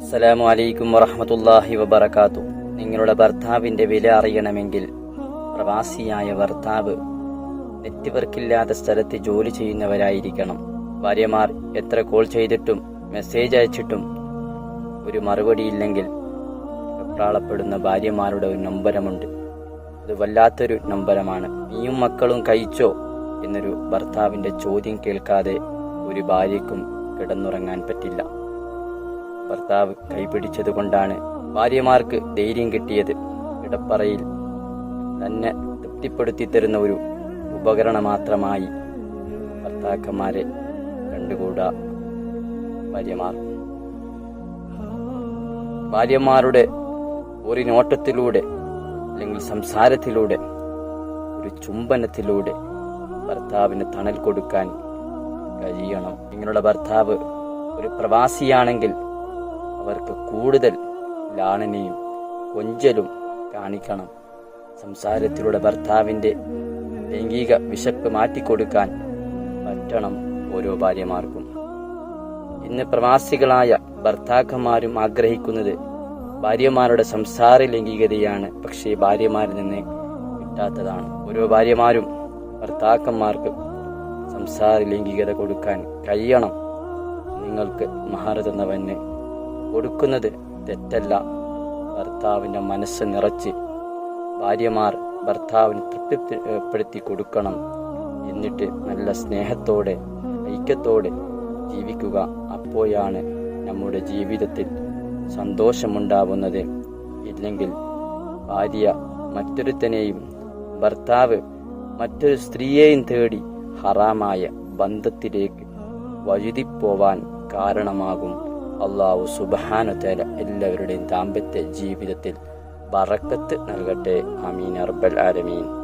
അസ്സലാമു അലൈക്കും വറഹമത്തല്ലാഹി വബർക്കാത്തു നിങ്ങളുടെ ഭർത്താവിന്റെ വില അറിയണമെങ്കിൽ പ്രവാസിയായ ഭർത്താവ് നെറ്റ്വർക്കില്ലാത്ത സ്ഥലത്ത് ജോലി ചെയ്യുന്നവരായിരിക്കണം. ഭാര്യമാർ എത്ര കോൾ ചെയ്തിട്ടും മെസ്സേജ് അയച്ചിട്ടും ഒരു മറുപടിയില്ലെങ്കിൽ വെപ്രാളപ്പെടുന്ന ഭാര്യമാരുടെ ഒരു നമ്പരമുണ്ട്. അത് വല്ലാത്തൊരു നമ്പരമാണ്. നീയും മക്കളും കഴിച്ചോ എന്നൊരു ഭർത്താവിന്റെ ചോദ്യം കേൾക്കാതെ ഒരു ഭാര്യയ്ക്കും കിടന്നുറങ്ങാൻ പറ്റില്ല. ഭർത്താവ് കൈപിടിച്ചതുകൊണ്ടാണ് ഭാര്യമാർക്ക് ധൈര്യം കിട്ടിയത്. ഇടപ്പറയിൽ തന്നെ തൃപ്തിപ്പെടുത്തി തരുന്ന ഒരു ഉപകരണം മാത്രമായി ഭർത്താക്കന്മാരെ കണ്ടുകൂടാ ഭാര്യമാർ. ഭാര്യമാരുടെ ഒരു നോട്ടത്തിലൂടെ അല്ലെങ്കിൽ സംസാരത്തിലൂടെ ഒരു ചുംബനത്തിലൂടെ ഭർത്താവിന് തണൽ കൊടുക്കാൻ കഴിയണം. നിങ്ങളുടെ ഭർത്താവ് ഒരു പ്രവാസിയാണെങ്കിൽ അവർക്ക് കൂടുതൽ ലാളനയും കൊഞ്ചലും കാണിക്കണം. സംസാരത്തിലൂടെ ഭർത്താവിന്റെ ലൈംഗിക വിശപ്പ് മാറ്റിക്കൊടുക്കാൻ പറ്റണം ഓരോ ഭാര്യമാർക്കും. ഇന്ന് പ്രവാസികളായ ഭർത്താക്കന്മാരും ആഗ്രഹിക്കുന്നത് ഭാര്യമാരുടെ സംസാര ലൈംഗികതയാണ്. പക്ഷേ ഭാര്യമാരിൽ നിന്ന് കിട്ടാത്തതാണ്. ഓരോ ഭാര്യമാരും ഭർത്താക്കന്മാർക്ക് സംസാര ലൈംഗികത കൊടുക്കാൻ കഴിയണം. നിങ്ങൾക്ക് മഹാര തന്നവന് കൊടുക്കുന്നത് തെറ്റല്ല. ഭർത്താവിന്റെ മനസ്സ് നിറച്ച് ഭാര്യമാർ ഭർത്താവിന് തൃപ്തിപ്പെടുത്തി കൊടുക്കണം. എന്നിട്ട് നല്ല സ്നേഹത്തോടെ ഐക്യത്തോടെ ജീവിക്കുക. അപ്പോഴാണ് നമ്മുടെ ജീവിതത്തിൽ സന്തോഷമുണ്ടാവുന്നത്. ഇല്ലെങ്കിൽ ഭാര്യ മറ്റൊരുത്തനെയും ഭർത്താവ് മറ്റൊരു സ്ത്രീയെയും തേടി ഹറാമായ ബന്ധത്തിലേക്ക് വഴുതിപ്പോവാൻ കാരണമാകും. അള്ളാഹു സുബാനുതല എല്ലാവരുടെയും ദാമ്പത്യ ജീവിതത്തിൽ ബറക്കത്ത് നൽകട്ടെ. അമീൻ അർബൽ ആലമീൻ.